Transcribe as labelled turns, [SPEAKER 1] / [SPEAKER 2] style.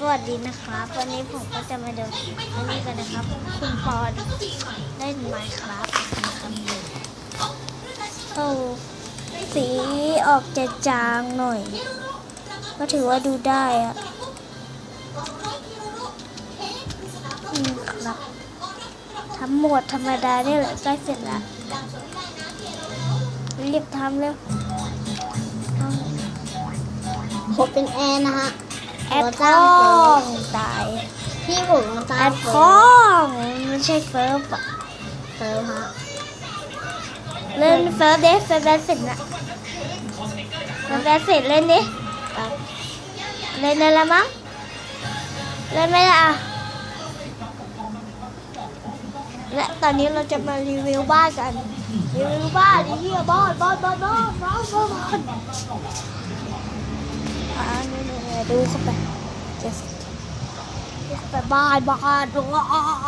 [SPEAKER 1] สวัสดีนะครับ วันนี้ผมก็จะมาดูอันนี้กันนะครับ คุณปอนเล่นไมค์ครับกับโอ้สีออกจะจางหน่อย ก็ถือว่าดูได้อะนี่ครับทำโหมดธรรมดาเนี่ยแหละใกล้เสร็จแล้วรีบทำเร็วเอา
[SPEAKER 2] ผมเป็นแอนนะฮะ
[SPEAKER 1] แอดพ้องตาย
[SPEAKER 2] พี่ผมมาตา
[SPEAKER 1] แอดพ้องไม่ใช่เฟิร์ฟอะ
[SPEAKER 2] เติมฮะ
[SPEAKER 1] เล่นเฟิร์ฟเดสเฟิร์ฟแบสเสร็จนะเฟิร์ฟแบสเสร็จเล่นดิเล่นได้แล้วมั้งเล่นไม่ได้อะและตอนนี้เราจะมารีวิวบ้านกันรีวิวบ้านไอ้เหี้ยบ้านบ้านบ้านบ้านบ้าน ดูเข้าไป just ไปบ้านบ้านบ้าน